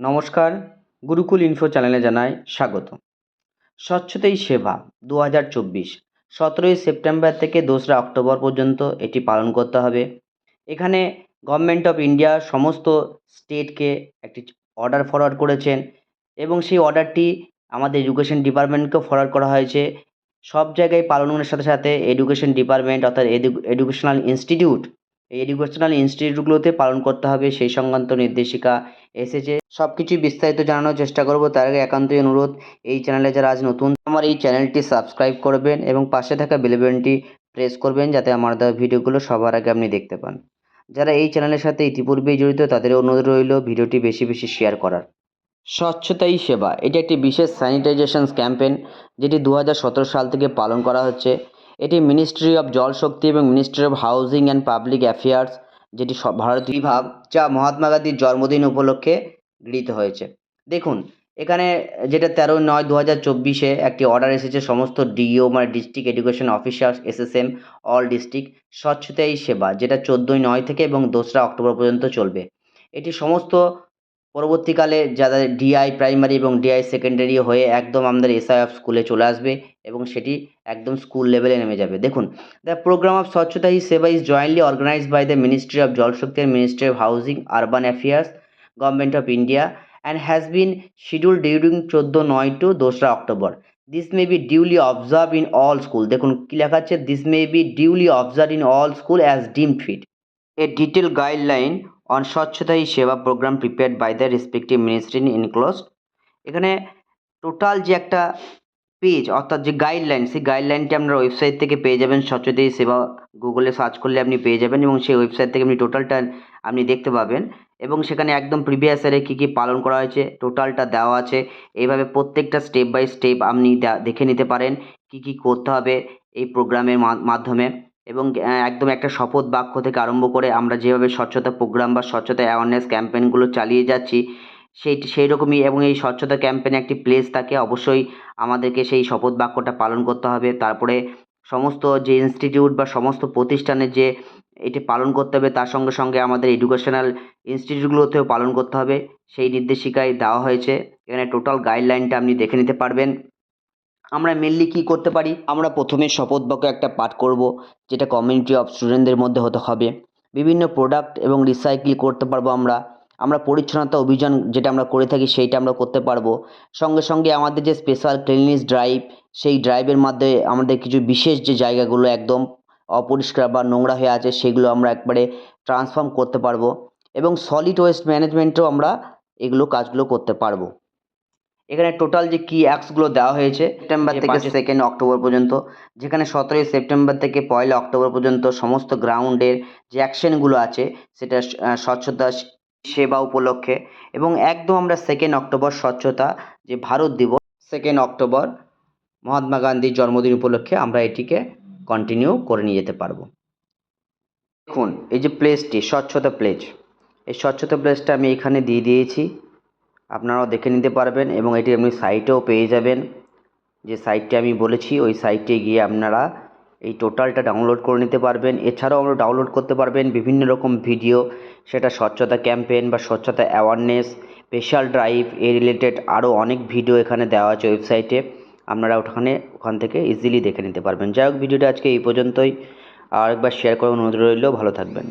নমস্কার, গুরুকুল ইনফো চ্যানেলে জানাই স্বাগত। স্বচ্ছতাই সেবা দু হাজার চব্বিশ, সতেরোই সেপ্টেম্বর থেকে দোসরা অক্টোবর পর্যন্ত এটি পালন করতে হবে। এখানে গভর্নমেন্ট অফ ইন্ডিয়া সমস্ত স্টেটকে একটি অর্ডার ফরওয়ার্ড করেছেন এবং সেই অর্ডারটি আমাদের এডুকেশন ডিপার্টমেন্টকেও ফরওয়ার্ড করা হয়েছে। সব জায়গায় পালনের সাথে সাথে এডুকেশন ডিপার্টমেন্ট অর্থাৎ এডুকেশনাল ইনস্টিটিউট এই এডুকেশনাল ইনস্টিটিউটগুলোতে পালন করতে হবে, সেই সংক্রান্ত নির্দেশিকা এসেছে। সব কিছুই বিস্তারিত জানানোর চেষ্টা করব। তার আগে একান্তই অনুরোধ, এই চ্যানেলে যারা আজ নতুন, আমার এই চ্যানেলটি সাবস্ক্রাইব করবেন এবং পাশে থাকা বেল বাটনটি প্রেস করবেন যাতে আমার দেওয়া ভিডিওগুলো সবার আগে আপনি দেখতে পান। যারা এই চ্যানেলের সাথে ইতিপূর্বেই জড়িত, তাদের অনুরোধ রইল ভিডিওটি বেশি বেশি শেয়ার করার। স্বচ্ছতাই সেবা, এটি একটি বিশেষ স্যানিটাইজেশন ক্যাম্পেন যেটি দু হাজার সতেরো সাল থেকে পালন করা হচ্ছে। এটি মিনিস্ট্রি অফ জল শক্তি এবং ministry of housing and public affairs যেটি ভারতীয় বিভাগ যা মহাত্মা গান্ধীর জন্মদিন উপলক্ষে গৃহীত হয়েছে। দেখুন, এখানে যেটা তেরো নয় দু হাজার চব্বিশে একটি অর্ডার এসেছে, সমস্ত ডিও মানে district education officer SSM all district স্বচ্ছতাই Seva, যেটা চোদ্দোই নয় থেকে এবং দোসরা অক্টোবর পর্যন্ত চলবে। এটি সমস্ত পরবর্তীকালে যাদের ডিআই প্রাইমারি এবং ডিআই সেকেন্ডারি হয়ে একদম আমাদের এসআই অফ স্কুলে চলে আসবে এবং সেটি একদম স্কুল লেভেলে নেমে যাবে। দেখুন the programme of Swachhata Hi Seva is jointly organise by the ministry of Jal Shakti and ministry of housing urban affairs government of India and has been schedule during চোদ্দ নয় টু দোসরা October this may be duly observe in all school দেখুন, কী লেখা আছে? This may be duly observe in all school as deem fit a detail guideline on Swachhata Hi Seva programme prepared by the respective ministry enclosed এখানে total যে একটা page অর্থাৎ যে guideline সেই গাইডলাইনটি আপনার ওয়েবসাইট থেকে পেয়ে যাবেন স্বচ্ছতা হি সেবা গুগলে সার্চ করলে আপনি পেয়ে যাবেন এবং সেই ওয়েবসাইট থেকে আপনি টোটালটা আপনি দেখতে পাবেন এবং সেখানে একদম প্রিভিয়াস ইয়ারে কী কী পালন করা হয়েছে টোটালটা দেওয়া আছে। এইভাবে প্রত্যেকটা স্টেপ বাই স্টেপ আপনি দেখে নিতে পারেন কী কী করতে হবে এই প্রোগ্রামের মাধ্যমে। এবং একদম একটা শপথ বাক্য থেকে আরম্ভ করে আমরা যেভাবে স্বচ্ছতা প্রোগ্রাম বা স্বচ্ছতা অ্যাওয়ারনেস ক্যাম্পেনগুলো চালিয়ে যাচ্ছি সেই সেই রকমই এবং এই স্বচ্ছতা ক্যাম্পেনে একটি প্লেস থাকে, অবশ্যই আমাদেরকে সেই শপথ বাক্যটা পালন করতে হবে। তারপরে সমস্ত যে ইনস্টিটিউট বা সমস্ত প্রতিষ্ঠানের যে এটি পালন করতে হবে, তার সঙ্গে সঙ্গে আমাদের এডুকেশনাল ইনস্টিটিউটগুলোতেও পালন করতে হবে। সেই নির্দেশিকায় দেওয়া হয়েছে। এখানে টোটাল গাইডলাইনটা আপনি দেখে নিতে পারবেন। আমরা মেনলি কী করতে পারি? আমরা প্রথমে শপথ বাক্য একটা পাঠ করব, যেটা কমিউনিটি অফ স্টুডেন্টদের মধ্যে হতে হবে। বিভিন্ন প্রোডাক্ট এবং রিসাইকেল করতে পারব আমরা। আমরা পরিচ্ছন্নতা অভিযান যেটা আমরা করে থাকি সেইটা আমরা করতে পারব। সঙ্গে সঙ্গে আমাদের যে স্পেশাল ক্লিনলিনেস ড্রাইভ সেই ড্রাইভের মাধ্যমে আমাদের কিছু বিশেষ যে জায়গাগুলো একদম অপরিষ্কার বা নোংরা হয়ে আছে, সেগুলো আমরা একবারে ট্রান্সফর্ম করতে পারব। এবং সলিড ওয়েস্ট ম্যানেজমেন্টেও আমরা এগুলো কাজগুলো করতে পারব। এখানে টোটাল যে কি অ্যাক্টসগুলো দেওয়া হয়েছে সেপ্টেম্বর থেকে সেকেন্ড অক্টোবর পর্যন্ত যেখানে সতেরোই সেপ্টেম্বর থেকে পয়লা অক্টোবর পর্যন্ত সমস্ত গ্রাউন্ডের যে অ্যাকশনগুলো আছে সেটা স্বচ্ছতা সেবা উপলক্ষে এবং একদম আমরা সেকেন্ড অক্টোবর স্বচ্ছতা যে ভারত দিবস সেকেন্ড অক্টোবর মহাত্মা গান্ধীর জন্মদিন উপলক্ষে আমরা এটিকে কন্টিনিউ করে নিয়ে যেতে পারব। দেখুন এই যে প্লেসটি স্বচ্ছতা প্লেস এই স্বচ্ছতা প্লেসটা আমি এখানে দিয়ে দিয়েছি। আপনারাও দেখে নিতে পারবেন এবং এটি আপনি সাইটেও পেয়ে যাবেন। যে সাইটটি আমি বলেছি, ওই সাইটে গিয়ে আপনারা এই টোটালটা ডাউনলোড করে নিতে পারবেন। এছাড়াও আমরা ডাউনলোড করতে পারবেন বিভিন্ন রকম ভিডিও সেটা স্বচ্ছতা ক্যাম্পেন বা স্বচ্ছতা অ্যাওয়ারনেস স্পেশাল ড্রাইভ এ রিলেটেড আরও অনেক ভিডিও এখানে দেওয়া আছে ওয়েবসাইটে আপনারা ওখানে, ওখান থেকে ইজিলি দেখে নিতে পারবেন। যাই হোক ভিডিওটা আজকে এই পর্যন্তই। আরেকবার শেয়ার করার অনুরোধ রইলেও ভালো থাকবেন।